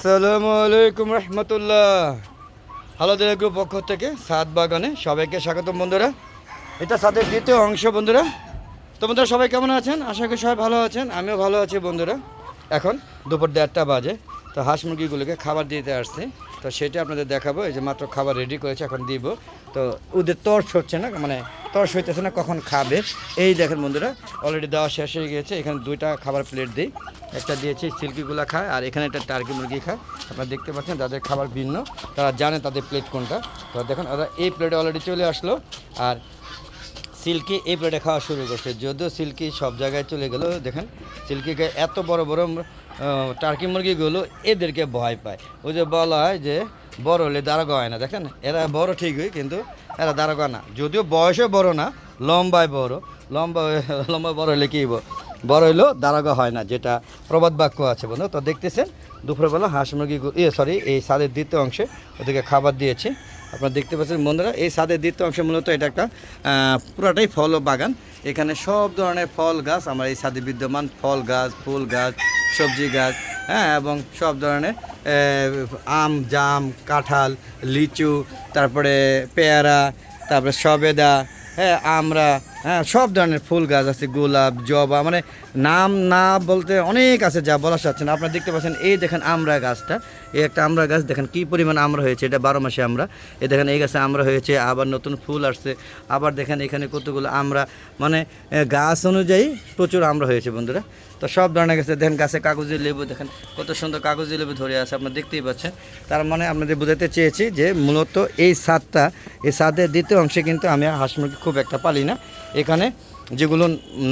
আসসালামু আলাইকুম রহমতুল্লাহ। হালাদের গ্রুপ পক্ষ থেকে সাত বাগানে সবাইকে স্বাগতম বন্ধুরা। এটা সাদের দ্বিতীয় অংশ বন্ধুরা। তো বন্ধুরা, সবাই কেমন আছেন? আশা করি সবাই ভালো আছেন, আমিও ভালো আছি বন্ধুরা। এখন দুপুর দেড়টা বাজে। তো হাঁস মুরগিগুলোকে খাবার দিতে আসছে। তো সেটা আপনাদের দেখাবো, এই যে মাত্র খাবার রেডি করেছে, এখন দিব। তো ওদের তর্স হচ্ছে না মানে তর্স হইতেছে না কখন খাবে। এই দেখেন বন্ধুরা অলরেডি দেওয়া শেষ হয়ে গেছে এখানে দুইটা খাবার প্লেট দিই। একটা দিয়েছি সিল্কিগুলো খায়, আর এখানে একটা টার্কি মুরগি খায়। আপনারা দেখতে পাচ্ছেন, তাদের খাবার ভিন্ন। তারা জানে তাদের প্লেট কোনটা। তো দেখেন, ওরা এই প্লেটে অলরেডি চলে আসলো। আর সিল্কি এই প্লেটে খাওয়া শুরু করছে। যদিও সিল্কি সব জায়গায় চলে গেল, দেখেন। সিল্কিকে এত বড় বড় টার্কি মুরগিগুলো এদেরকে ভয় পায়। ওই যে বলা হয় যে, বড় হলে দাঁড়াগা হয় না। দেখেন, এরা বড় ঠিকই, কিন্তু এরা দাঁড়াগা না। যদিও বয়সে বড় না, লম্বায় বড়। লম্বা লম্বা বড় হলে কী বড় হইলেও দাঁড়াগা হয় না, যেটা প্রবাদ বাক্য আছে বন্ধু। তো দেখতেছেন, দুপুরবেলা হাঁস মুরগি ইয়ে সরি এই স্বাদের দ্বিতীয় অংশে ওদেরকে খাবার দিয়েছি। আপনারা দেখতে পাচ্ছেন বন্ধুরা, এই ছাদের দ্বিতীয় অংশে মূলত এটা একটা পুরাটাই ফল ও বাগান। এখানে সব ধরনের ফল গাছ, আমার এই ছাদে বিদ্যমান ফল গাছ, ফুল গাছ সবজি গাছ হ্যাঁ এবং সব ধরনের আম, জাম, কাঁঠাল, লিচু, তারপরে পেয়ারা, তারপরে সবেদা হ্যাঁ আমরা হ্যাঁ সব ধরনের ফুল গাছ আছে, গোলাপ, জবা মানে নাম না বলতে অনেক আছে যা বলা যাচ্ছে না। আপনারা দেখতে পাচ্ছেন, এই দেখেন আমরা গাছটা, এই একটা আমরা গাছ, দেখেন কী পরিমাণ আমরা হয়েছে, এটা বারো মাসে আমরা, এই দেখেন এই গাছে আমরা হয়েছে, আবার নতুন ফুল আসছে, আবার দেখেন এখানে কতগুলো আমরা মানে গাছ অনুযায়ী প্রচুর আমরা হয়েছে বন্ধুরা। তো সব ধরনের গাছে। দেখেন গাছে কাগজি লেবু, দেখেন কত সুন্দর কাগজি লেবু ধরে আছে, আপনার দেখতেই পাচ্ছেন। তার মানে আপনাদের বোঝাতে চেয়েছি যে মূলত এই সাদটা এই সাদের দ্বিতীয় অংশে কিন্তু আমি হাঁস মুরগি খুব একটা পালি না। এখানে যেগুলো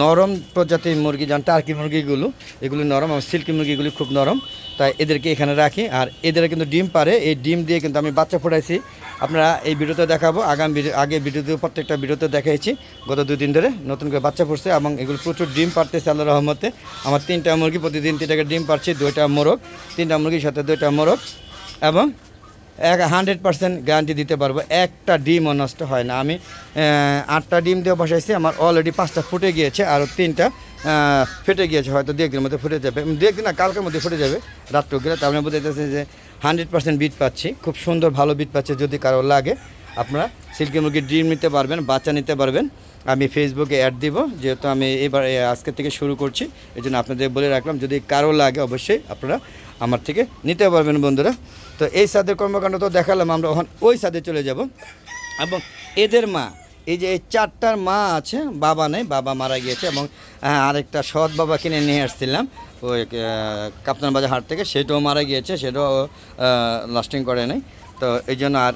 নরম প্রজাতির মুরগি যেমন টার্কি মুরগিগুলো, এগুলো নরম আর সিল্কি মুরগিগুলি খুব নরম। তাই এদেরকে এখানে রাখি। আর এদের কিন্তু ডিম পারে। এই ডিম দিয়ে কিন্তু আমি বাচ্চা ফোটাইছি। আপনারা এই ভিডিওতে দেখাবো। আগাম আগে ভিডিওতে, প্রত্যেকটা ভিডিওতে দেখাইছি। গত দুদিন ধরে নতুন করে বাচ্চা ফুটছে এবং এগুলো প্রচুর ডিম পারতেছে আল্লাহ রহমতে। আমার তিনটা মুরগি প্রতিদিন তিনটাকে ডিম পারছি দুইটা মোরগ। তিনটা মুরগির সাথে দুইটা মোরগ এবং এক হান্ড্রেড পার্সেন্ট গ্যারান্টি দিতে পারব। একটা ডিমও নষ্ট হয় না। আমি আটটা ডিম দিয়ে বসাইছি। আমার অলরেডি পাঁচটা ফুটে গিয়েছে আর তিনটা ফেটে গিয়েছে। হয়তো দু একদিনের মধ্যে ফুটে যাবে। দু একদিন না কালকের মধ্যে ফুটে যাবে রাত্রে গেলে। তার মানে বোঝাইতেছে যে হান্ড্রেড পার্সেন্ট বিট পাচ্ছি। খুব সুন্দর ভালো বিট পাচ্ছে যদি কারও লাগে। আপনারা সিল্কি মুরগির ডিম নিতে পারবেন বাচ্চা নিতে পারবেন। আমি ফেসবুকে অ্যাড দিব যেহেতু আমি এবার এ, আজকে থেকে শুরু করছি। এই জন্য আপনাদের বলে রাখলাম যদি কারও লাগে অবশ্যই আপনারা আমার থেকে নিতে পারবেন বন্ধুরা। তো এই সাদের কর্মকাণ্ড তো দেখালাম আমরা ওই সাদে চলে যাব। এবং এদের মা এই যে এই চারটার মা আছে বাবা নেই বাবা মারা গিয়েছে এবং হ্যাঁ, আরেকটা সৎ বাবা কিনে নিয়ে আসছিলাম। ওই কাপ্তান বাজার হাট থেকে সেটাও মারা গিয়েছে সেটাও লাস্টিং করে নাই। তো এই জন্য আর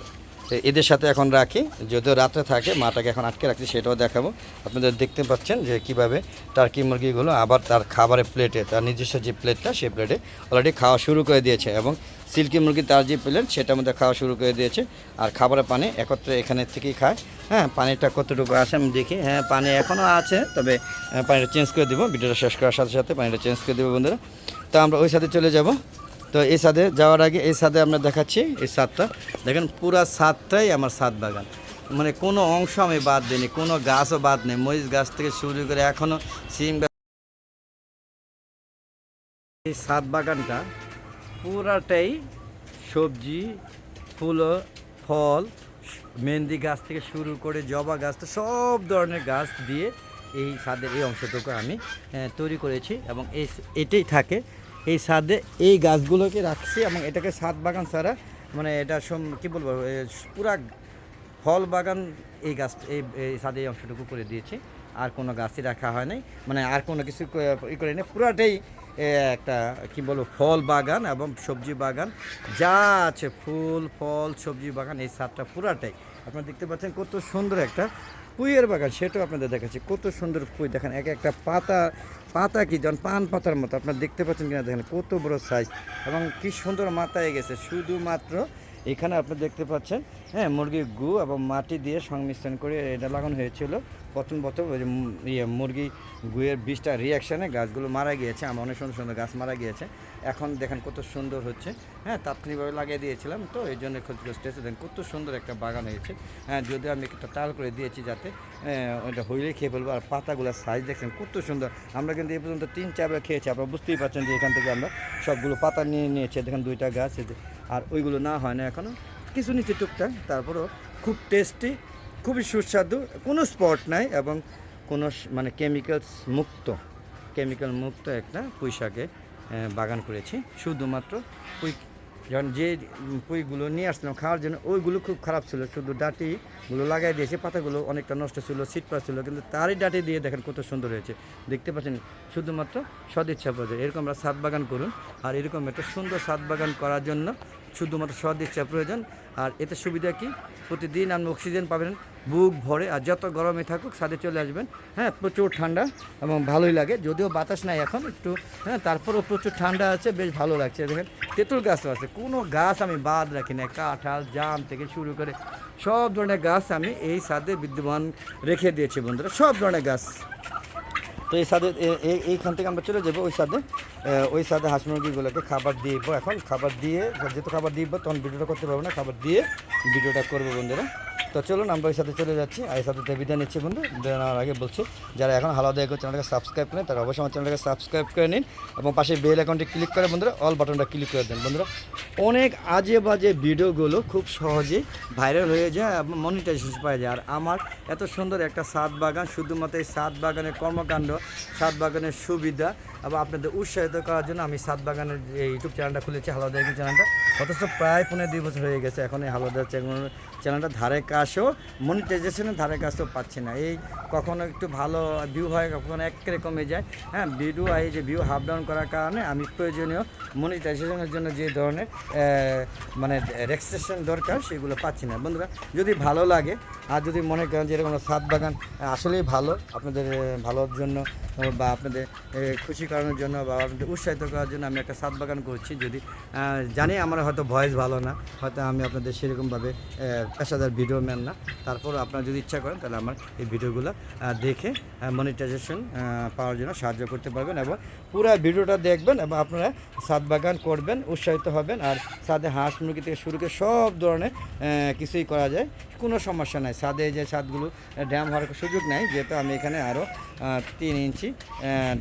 এদের সাথে এখন রাখি। যদিও রাত্রে থাকে, মাটাকে এখন আটকে রাখছি, সেটাও দেখাবো। আপনাদের দেখতে পাচ্ছেন যে কীভাবে টার্কি মুরগিগুলো আবার তার খাবারের প্লেটে তার নিজস্ব যে প্লেটটা সেই প্লেটে অলরেডি খাওয়া শুরু করে দিয়েছে এবং সিল্কি মুরগি তার যে প্লেট সেটার মধ্যে খাওয়া শুরু করে দিয়েছে। আর খাবারের পানি একত্রে এখানে থেকেই খায়। হ্যাঁ পানিটা কতটুকু আসে আমি দেখি। হ্যাঁ পানি এখনও আছে, তবে পানিটা চেঞ্জ করে দেবো। ভিডিওটা শেষ করার সাথে সাথে পানিটা চেঞ্জ করে দেবো বন্ধুরা। তো আমরা ওই সাথে চলে যাব। তো এই সাদে যাওয়ার আগে এই সাদে আমরা দেখাচ্ছি এই সাদটা। দেখেন পুরা সাদটাই আমার সাদ বাগান। মানে কোনো অংশ আমি বাদ দিইনি, কোনো গাছও বাদ নেই। মরিচ গাছ থেকে শুরু করে এখনও সিম গাছ। এই সাদ বাগানটা পুরাটাই সবজি ফুল ফল, মেহেন্দি গাছ থেকে শুরু করে জবা গাছ, তো সব ধরনের গাছ দিয়ে এই ছাদের এই অংশটুকু আমি তৈরি করেছি এবং এই, এটাই থাকে। এই ছাদে এই গাছগুলোকে রাখছি এবং এটাকে ছাদ বাগান ছাড়া মানে এটা সম- কি বলব পুরা ফল বাগান এই গাছ, এই ছাদে এই অংশটুকু করে দিয়েছি। আর কোনো গাছই রাখা হয় নাই। মানে আর কোনো কিছু ই করে নেই। পুরাটাই একটা, কি বলব, ফল বাগান এবং সবজি বাগান। যা আছে, ফুল, ফল, সবজি বাগান, এই ছাদটা পুরাটাই। আপনারা দেখতে পাচ্ছেন কত সুন্দর একটা পুইয়ের বাগান, সেটাও আপনাদের দেখাচ্ছি। কত সুন্দর পুই, দেখেন, এক একটা পাতা পাতা কি যেমন পান পাতার মতো। আপনারা দেখতে পাচ্ছেন কিনা, দেখেন, কত বড় সাইজ এবং কি সুন্দর মাথায় গেছে, শুধুমাত্র এখানে আপনি দেখতে পাচ্ছেন হ্যাঁ মুরগির গু এবং মাটি দিয়ে সংমিশ্রণ করে এটা লাগানো হয়েছিল। প্রথম প্রথম ওই যে ইয়ে মুরগি গুয়ের বিষটা রিয়াকশানে গাছগুলো মারা গিয়েছে আমার অনেক সুন্দর সুন্দর গাছ মারা গিয়েছে। এখন দেখেন কত সুন্দর হচ্ছে হ্যাঁ তাৎক্ষণিকভাবে লাগিয়ে দিয়েছিলাম তো এই জন্য ক্ষতিগ্রস্ত হয়েছে। দেখেন কত সুন্দর একটা বাগান হয়েছে। হ্যাঁ যদিও আমি একটা তাল করে দিয়েছি যাতে আহ, ওইটা হইলে খেয়ে ফেলব আর পাতাগুলোর সাইজ দেখছেন কত সুন্দর। আমরা কিন্তু এই পর্যন্ত তিন চারবার খেয়েছি আপনারা বুঝতেই পারছেন যে এখান থেকে আমরা সবগুলো পাতা নিয়ে নিয়েছি। দেখেন দুইটা গাছ। আর ওইগুলো না হয় না এখনও কিছু নিচে টুকটাক, তারপরেও খুব টেস্টি খুবই সুস্বাদু, কোনো স্পট নাই এবং কোনো মানে কেমিক্যালস মুক্ত কেমিক্যাল মুক্ত একটা পুঁই শাকে বাগান করেছি। শুধুমাত্র পুঁই, যখন যে পুঁইগুলো নিয়ে আসছিলাম খাওয়ার জন্য, ওইগুলো খুব খারাপ ছিল। শুধু ডাটিগুলো লাগাই দিয়েছে, পাতাগুলো অনেকটা নষ্ট ছিল সিট পা ছিল, কিন্তু তারই ডাটি দিয়ে দেখেন কত সুন্দর হয়েছে। দেখতে পাচ্ছেন, শুধুমাত্র সদিচ্ছা প্রয়োজন এরকম আমরা সাত বাগান করুন, আর এরকম একটা সুন্দর সাত বাগান করার জন্য শুধুমাত্র সদিচ্ছা প্রয়োজন। আর এতে সুবিধা কি? প্রতিদিন আপনি অক্সিজেন পাবেন, বুক ভরে, আর যত গরমে থাকুক সাথে চলে আসবেন। হ্যাঁ প্রচুর ঠান্ডা এবং ভালোই লাগে। যদিও বাতাস নাই এখন, একটু হ্যাঁ তারপরেও প্রচুর ঠান্ডা আছে, বেশ ভালো লাগছে। দেখেন, তেঁতুল গাছও আছে। কোনো গাছ আমি বাদ রাখি না কাঁঠাল, জাম থেকে শুরু করে সব ধরনের গাছ আমি এই সাদে বিদ্যমান রেখে দিয়েছি বন্ধুরা। সব ধরনের গাছ। তো এই সাদে এইখান থেকে আমরা চলে যাব ওই সাদে। ওই সাদে হাঁস মুরগিগুলোকে খাবার দিয়ে এখন খাবার দিয়ে, যেহেতু খাবার দিব, তখন ভিডিওটা করতে পারব না, খাবার দিয়ে ভিডিওটা করব বন্ধুরা। তো চলুন, আমরা ওই সাথে চলে যাচ্ছি। আর এই সাথে বিদায় নিচ্ছি বন্ধু। নেওয়ার আগে বলছি, যারা এখন হালাদা এগো চ্যানেলটাকে সাবস্ক্রাইব করেন, তারা অবশ্যই আমার চ্যানেলটাকে সাবস্ক্রাইব করে নিন এবং পাশে বেল অ্যাকাউন্টে ক্লিক করে বন্ধুরা অল বাটনটা ক্লিক করে দেন বন্ধুরা। অনেক আজে বাজে ভিডিওগুলো খুব সহজেই ভাইরাল হয়ে যায় এবং মনিটাইজেশন পাওয়া যায়। আর আমার এত সুন্দর একটা সাত বাগান, শুধুমাত্র এই সাত বাগানের কর্মকাণ্ড, সাত বাগানের সুবিধা এবং আপনাদের উৎসাহিত করার জন্য আমি সাত বাগানের ইউটিউব চ্যানেলটা খুলেছি হালদা চ্যানেলটা। অথচ প্রায় পনেরো দুই বছর হয়ে গেছে, এখন এই হালদা চ্যানেল চ্যানেলটা ধারে কাছেও মনিটাইজেশনের ধারে কাছেও পাচ্ছি না। এই কখনো একটু ভালো ভিউ হয়, কখনো একেবারে কমে যায়। হ্যাঁ ভিডিও এই যে ভিউ হাফ ডাউন করার কারণে আমি প্রয়োজনীয় মনিটাইজেশনের জন্য যে ধরনের মানে রেজিস্ট্রেশন দরকার সেগুলো পাচ্ছি না। বন্ধুরা, যদি ভালো লাগে, আর যদি মনে করেন যে এরকম সাত বাগান আসলেই ভালো, আপনাদের ভালোর জন্য বা আপনাদের খুশি করানোর জন্য বা আপনাদের উৎসাহিত করার জন্য আমি একটা সাত বাগান করছি। যদি জানি আমার হয়তো ভয়েস ভালো না, হয়তো আমি আপনাদের সেরকমভাবে পেশাদার ভিডিও ম্যান না। তারপর আপনারা যদি ইচ্ছা করেন, তাহলে আমার এই ভিডিওগুলো দেখে মনিটাইজেশন পাওয়ার জন্য সাহায্য করতে পারবেন এবং পুরো ভিডিওটা দেখবেন এবং আপনারা সাদ বাগান করবেন, উৎসাহিত হবেন আর সাদে হাঁস মুরগি থেকে শুরু করে সব ধরনের কিছুই করা যায়। কোনো সমস্যা নাই। সাদে যে ছাদগুলো ড্যাম হওয়ার সুযোগ নাই। যেহেতু আমি এখানে আরও তিন ইঞ্চি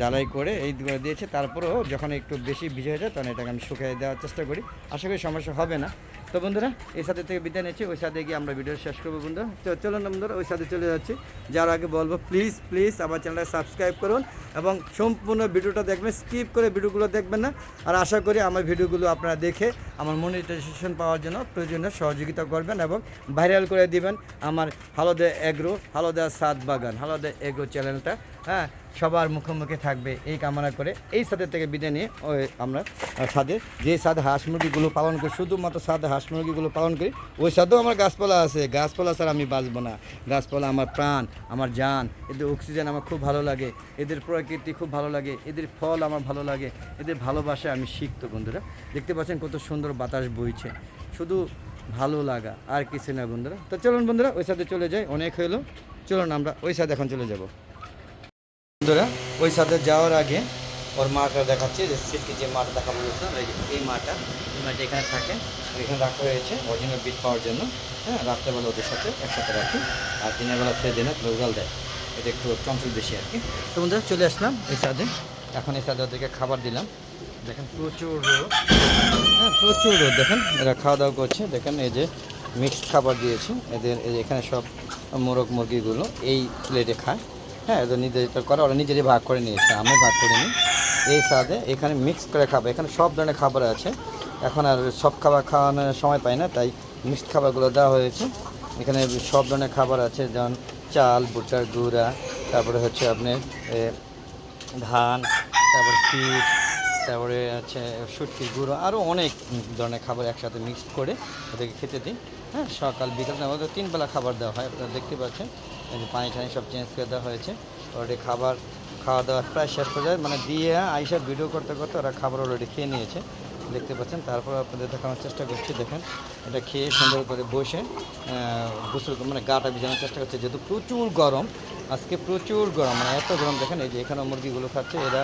ডালাই করে এই করে দিয়েছি। তারপরেও যখন একটু বেশি ভিজে হয়ে যায়, তখন এটাকে আমি শুকিয়ে দেওয়ার চেষ্টা করি। আশা করি সমস্যা হবে না। তো বন্ধুরা, এই সাথে থেকে বিদায় নিচ্ছি, ওই সাথে গিয়ে আমরা ভিডিও শেষ করব বন্ধুরা। তো চলুন বন্ধুরা, ওই সাথে চলে যাচ্ছি। যার আগে বলব প্লিজ প্লিজ আমার চ্যানেলটা সাবস্ক্রাইব করুন এবং সম্পূর্ণ ভিডিওটা দেখবেন স্কিপ করে ভিডিওগুলো দেখবেন না। আর আশা করি আমার ভিডিওগুলো আপনারা দেখে আমার মনিটাইজেশন পাওয়ার জন্য প্রয়োজনীয় সহযোগিতা করবেন এবং ভাইরাল করে দিবেন আমার হালদে এগ্রো, হালদা সাত বাগান, হালদে এগ্রো চ্যানেলটা হ্যাঁ সবার মুখোমুখি থাকবে এই কামনা করে এই সাদের থেকে বিদায় নিয়ে ওই আমরা সাদে যে সাদে হাঁস মুরগিগুলো পালন করি, শুধুমাত্র সাদ হাঁস মুরগিগুলো পালন করি, ওই সাথেও আমার গাছপালা আছে, গাছপালা ছাড়া আমি বাঁচবো না। গাছপালা আমার প্রাণ, আমার জান, এদের অক্সিজেন আমার খুব ভালো লাগে, এদের প্রকৃতি খুব ভালো লাগে, এদের ফল আমার ভালো লাগে, এদের ভালোবাসা আমি শিখতো বন্ধুরা। দেখতে পাচ্ছেন কত সুন্দর বাতাস বইছে, শুধু ভালো লাগা, আর কিছু না বন্ধুরা। তো চলুন বন্ধুরা, ওই সাথে চলে যাই, অনেক হইল, চলুন আমরা ওই সাথে এখন চলে যাব। বন্ধুরা, ওই সাথে যাওয়ার আগে ওর মাটা দেখাচ্ছি যে সিটকে যে মাটা দেখাবো বলছিলাম এই মাটা এই মাটা এখানে থাকে, এখানে রাখা হয়েছে অরিজিনাল বিট পাওয়ার জন্য। হ্যাঁ রাত্রেবেলা ওদের সাথে একসাথে রাখি, আর দিনের বেলা ফেলে দিনে লোকাল দেয়। এটা একটু চঞ্চল বেশি আর কি। তো বন্ধুরা, চলে আসলাম এই সাথে এখন এই সাথে ওদেরকে খাবার দিলাম। দেখেন প্রচুর রোদ। হ্যাঁ প্রচুর রোদ। দেখেন, এরা খাওয়া দাওয়া করছে। দেখেন, এই যে মিক্সড খাবার দিয়েছি। এদের এখানে সব মোরগ মুরগিগুলো এই প্লেটে খায়। হ্যাঁ এদের নিজেদের করে ওরা নিজেরই ভাগ করে নিয়েছে আমি ভাগ করে নিই। এই সাথে এখানে মিক্স করে খাবার এখানে সব ধরনের খাবার আছে। এখন আর সব খাবার খাওয়ানোর সময় পাই না তাই মিক্সড খাবারগুলো দেওয়া হয়েছে। এখানে সব ধরনের খাবার আছে যেমন চাল ভুট্টার গুঁড়া তারপরে হচ্ছে আপনার এ, ধান তারপর পিঠ তারপরে আছে সুটকির গুঁড়ো আরও অনেক ধরনের খাবার একসাথে মিক্সড করে ওদেরকে খেতে দিই। হ্যাঁ সকাল বিকাল ওদের তিন বেলা খাবার দেওয়া হয় আপনারা দেখতে পাচ্ছেন। পানি টানি সব চেঞ্জ করে দেওয়া হয়েছে। অলরেডি খাবার, খাওয়া দাওয়া প্রায় শেষ হয়ে যায়। মানে দিয়ে আইসা ভিডিও করতে করতে ওরা খাবার অলরেডি খেয়ে নিয়েছে। দেখতে পাচ্ছেন, তারপর আপনাদের দেখানোর চেষ্টা করছি, দেখেন। এটা খেয়ে সুন্দর করে বসে গোসল মানে গাটা ভিজানোর চেষ্টা করছে। যেহেতু প্রচুর গরম আজকে প্রচুর গরম মানে এত গরম দেখেন, এই যে এখানে মুরগিগুলো খাচ্ছে, এরা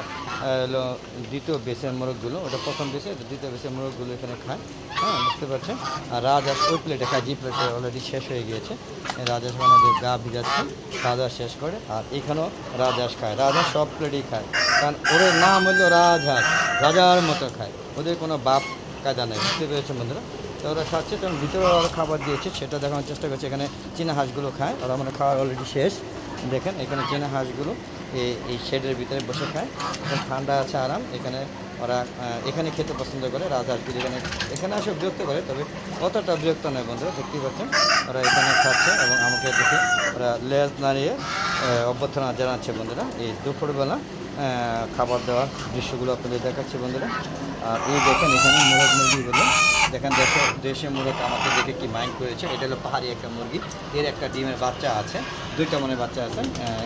দ্বিতীয় বেসের মোরগগুলো, ওটা প্রথম বেসে, দ্বিতীয় বেসের মোরগগুলো এখানে খায়। হ্যাঁ বুঝতে পারছেন? আর রাজহাঁস ওই প্লেটে খায়, যে প্লেটে অলরেডি শেষ হয়ে গিয়েছে। রাজহাঁস ওনাদের গা ভিজাচ্ছে খাওয়া শেষ করে, আর এখানেও রাজহাঁস খায়। রাজহাঁস সব প্লেটেই খায়। কারণ ওদের নাম হলো রাজহাঁস, রাজার মতো খায়। ওদের কোনো বাপ কায়দা নেই, বুঝতে পেরেছেন বন্ধুরা? তো ওরা খাচ্ছে তখন ভিতরে ওরা খাবার দিয়েছে, সেটা দেখানোর চেষ্টা করছে। এখানে চীনা হাঁসগুলো খায়, ওরা মানে খাওয়া অলরেডি শেষ। দেখেন, এখানে চেনা হাঁসগুলো এই শেডের ভিতরে বসে খায়। ঠান্ডা আছে, আরাম। এখানে ওরা এখানে খেতে পছন্দ করে রাজহাঁসগুলো এখানে এখানে আসে বিরক্ত করে, তবে অতটা বিরক্ত নয় বন্ধুরা, দেখতেই পাচ্ছেন, ওরা এখানে খাচ্ছে এবং আমাকে দেখে ওরা লেজ নাড়িয়ে অভ্যর্থনা জানাচ্ছে বন্ধুরা, এই দুপুরবেলা খাবার দেওয়ার দৃশ্যগুলো আপনাদের দেখাচ্ছি বন্ধুরা। আর এই দেখেন এখানে মুরগ মুরগি মুরগিগুলো দেখেন দেশে দেশে মুরগ আমাকে দেখে কি মাইন্ড করেছে, এটা হলো পাহাড়ি একটা মুরগি। এর একটা ডিমের বাচ্চা আছে, দুইটা মনে বাচ্চা আছে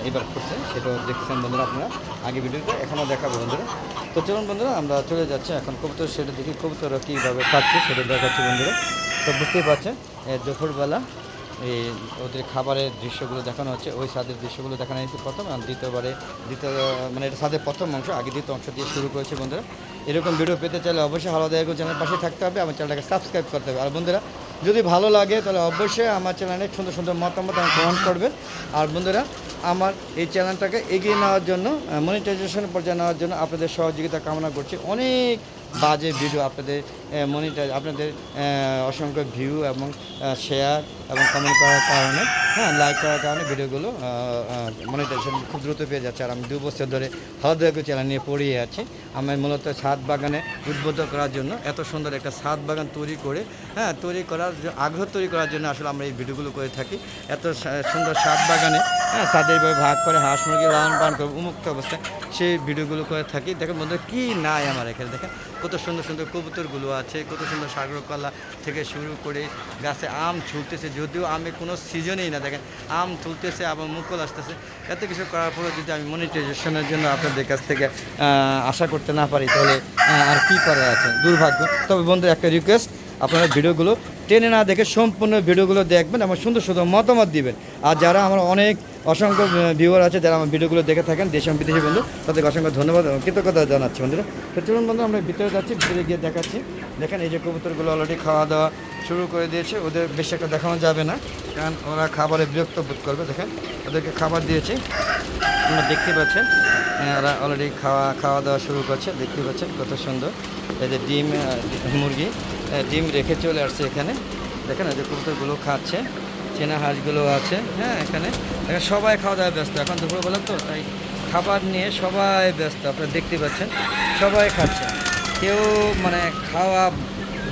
এবার করছে সেটাও দেখছেন বন্ধুরা আপনারা আগে ভিডিওতে, এখনও দেখাবো বন্ধুরা। তো চলুন বন্ধুরা, আমরা চলে যাচ্ছি এখন কবুতর সেটা দেখি কবুতররা কীভাবে খাচ্ছে সেটা দেখাচ্ছি বন্ধুরা। তো বুঝতেই পারছেন দুপুরবেলা এই ওদের খাবারের দৃশ্যগুলো দেখানো হচ্ছে। ওই স্বাদের দৃশ্যগুলো দেখানো হয়েছে প্রথম আর দ্বিতীয়বারে, দ্বিতীয় মানে এটা স্বাদের প্রথম অংশ, আগে দ্বিতীয় অংশ দিয়ে শুরু করেছে বন্ধুরা। এরকম ভিডিও পেতে চাইলে অবশ্যই হালাদা এগো চ্যানেল পাশে থাকতে হবে, আমার চ্যানেলটাকে সাবস্ক্রাইব করতে হবে। আর বন্ধুরা, যদি ভালো লাগে তাহলে অবশ্যই আমার চ্যানেলে সুন্দর সুন্দর মতামত আমি গ্রহণ করবেন। আর বন্ধুরা, আমার এই চ্যানেলটাকে এগিয়ে নেওয়ার জন্য মনিটাইজেশন পর্যায়ে নেওয়ার জন্য আপনাদের সহযোগিতা কামনা করছি। অনেক বাজে ভিডিও আপনাদের মনিটাইজ আপনাদের অসংখ্য ভিউ এবং শেয়ার এবং কমেন্ট করার কারণে হ্যাঁ লাইক করার কারণে ভিডিওগুলো মনিটাইজেশন খুব দ্রুত পেয়ে যাচ্ছে। আর আমি দু বছর ধরে হলদে চ্যানেল নিয়ে পড়িয়ে আছি। আমি মূলত ছাদ বাগানে উদ্বুদ্ধ করার জন্য এত সুন্দর একটা ছাদ বাগান তৈরি করে হ্যাঁ তৈরি করার আগ্রহ তৈরি করার জন্য আসলে আমরা এই ভিডিওগুলো করে থাকি। এত সুন্দর ছাদ বাগানে হ্যাঁ ছাদের ভাগ করে হাঁস মুরগি লালন পালন করে উন্মুক্ত অবস্থায় সেই ভিডিওগুলো করে থাকি। দেখেন বন্ধু কী নাই আমার এখানে। দেখেন, কত সুন্দর সুন্দর কবুতরগুলো আছে কত সুন্দর সাগরকলা থেকে শুরু করে গাছে আম ছুলতেছে যদিও আমে কোনো সিজনেই না, দেখেন, আম তুলতেছে আবার মুকুল আসতেছে। এত কিছু করার পরে যদি আমি মনিটাইজেশনের জন্য আপনাদের কাছ থেকে আশা করতে না পারি, তাহলে আর কি করার আছে? দুর্ভাগ্য। তবে বন্ধু, একটা রিকোয়েস্ট আপনারা ভিডিওগুলো টেনে না দেখে সম্পূর্ণ ভিডিওগুলো দেখবেন এবং সুন্দর সুন্দর মতামত দিবেন। আর যারা আমার অনেক অসংখ্য ভিউয়ার আছে যারা আমার ভিডিওগুলো দেখে থাকেন দেশ এবং বিদেশি বন্ধু। তাদেরকে অসংখ্য ধন্যবাদ কৃতজ্ঞতা জানাচ্ছি বন্ধুরা। তো চলুন বন্ধু আমরা ভিতরে যাচ্ছি ভিতরে গিয়ে দেখাচ্ছি। দেখেন এই যে কবুতরগুলো অলরেডি খাওয়া দাওয়া শুরু করে দিয়েছে। ওদের বেশি একটা দেখানো যাবে না কারণ ওরা খাবারে বিরক্ত বোধ করবে। দেখেন ওদেরকে খাবার দিয়েছি। আপনারা দেখতে পাচ্ছেন হ্যাঁ, ওরা অলরেডি খাওয়া খাওয়া দাওয়া শুরু করছে। দেখতে পাচ্ছেন কত সুন্দর। এই যে ডিম মুরগি ডিম রেখে চলে আসছে এখানে। দেখেন এই যে কবুতরগুলো খাচ্ছে। চেনা হাঁসগুলো আছে হ্যাঁ এখানে। এখানে সবাই খাওয়া দাওয়া ব্যস্ত, এখন দুপুরবেলা তো, তাই খাবার নিয়ে সবাই ব্যস্ত, আপনারা দেখতে পাচ্ছেন, সবাই খাচ্ছে। কেউ মানে খাওয়া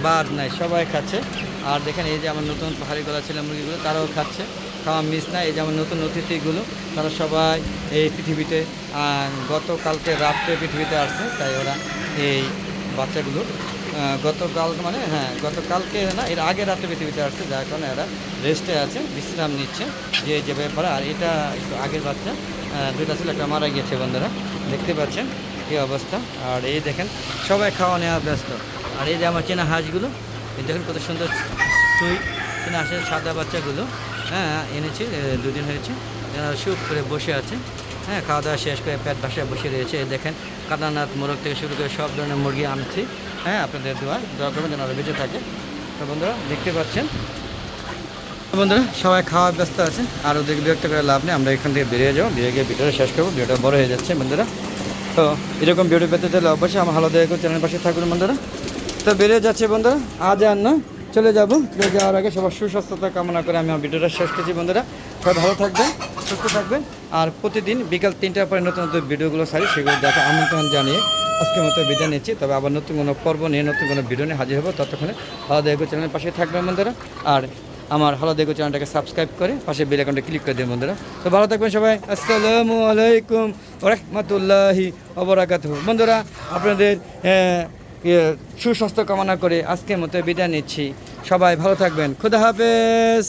বাদ নাই, সবাই খাচ্ছে। আর দেখেন, এই যে আমার নতুন পাহাড়ি গলা ছিল মুরগিগুলো, তারাও খাচ্ছে, খাওয়া মিস না এই যেমন নতুন অতিথিগুলো, তারা সবাই এই পৃথিবীতে গতকালকে রাত্রে পৃথিবীতে আসছে, তাই ওরা এই বাচ্চাগুলো গতকাল মানে হ্যাঁ গতকালকে না, এর আগে রাত্রে পৃথিবীতে আসছে, যার কারণে এরা রেস্টে আছে, বিশ্রাম নিচ্ছে, যে যে ব্যাপারে, আর এটা একটু আগের বাচ্চা দুইটা ছিল একটা মারা গিয়েছে, বন্ধুরা, দেখতে পাচ্ছেন এই অবস্থা। আর এই দেখেন, সবাই খাওয়া নেওয়া ব্যস্ত। আর এই যে আমার চেনা হাঁসগুলো, এই দেখেন কত সুন্দর সুই, চেনা হাঁসের সাদা বাচ্চাগুলো হ্যাঁ এনেছি দুদিন হয়েছে সুপ করে বসে আছে। হ্যাঁ খাওয়া দাওয়া শেষ করে পেট বাসায় বসে রয়েছে। দেখেন কাদানাথ মোরগ থেকে শুরু করে সব ধরনের মুরগি আনছি। হ্যাঁ আপনাদের দোয়া দোয়া করবেন যেন আরও বেঁচে থাকে। তো বন্ধুরা, দেখতে পাচ্ছেন? বন্ধুরা, সবাই খাওয়া ব্যস্ত আছে আর ওদেরকে বিরক্ত করে লাভ নেই। আমরা এখান থেকে বেরিয়ে যাব, বেরিয়ে গিয়ে ভিডিওটা শেষ করব, ভিডিওটা বড় হয়ে যাচ্ছে, বন্ধুরা। তো এরকম ভিডিও পেতে চাইলে অবশ্যই আমার ভালো দেখো চ্যানেল পাশে থাকবেন বন্ধুরা। তো বেরিয়ে যাচ্ছে, বন্ধুরা, আজ আর না চলে যাব। চলে যাওয়ার আগে সবার সুস্বাস্থ্যতা কামনা করে আমি আমার ভিডিওটা শেষ করছি, বন্ধুরা। সবাই ভালো থাকবেন। সুস্থ থাকবেন। আর প্রতিদিন বিকাল তিনটার পরে নতুন নতুন ভিডিওগুলো সারি, সেগুলো দেখা আমন্ত্রণ জানিয়ে আজকের মতো বিদায় নিচ্ছি। তবে আবার নতুন কোনো পর্ব নিয়ে, নতুন কোনো ভিডিও নিয়ে হাজির হব ততক্ষণে ভালো দেখো চ্যানেলের পাশে থাকবেন বন্ধুরা। আর আমার ভালো দেখো চ্যানেলটাকে সাবস্ক্রাইব করে পাশে বেল আইকনটা ক্লিক করে দিন বন্ধুরা। তো ভালো থাকবেন সবাই। আসসালামু আলাইকুম রহমতুল্লাহি অবরাকাত বন্ধুরা, আপনাদের সুস্বাস্থ্য কামনা করে আজকের মতো বিদায় নিচ্ছি। সবাই ভালো থাকবেন। খুদা হাফেজ।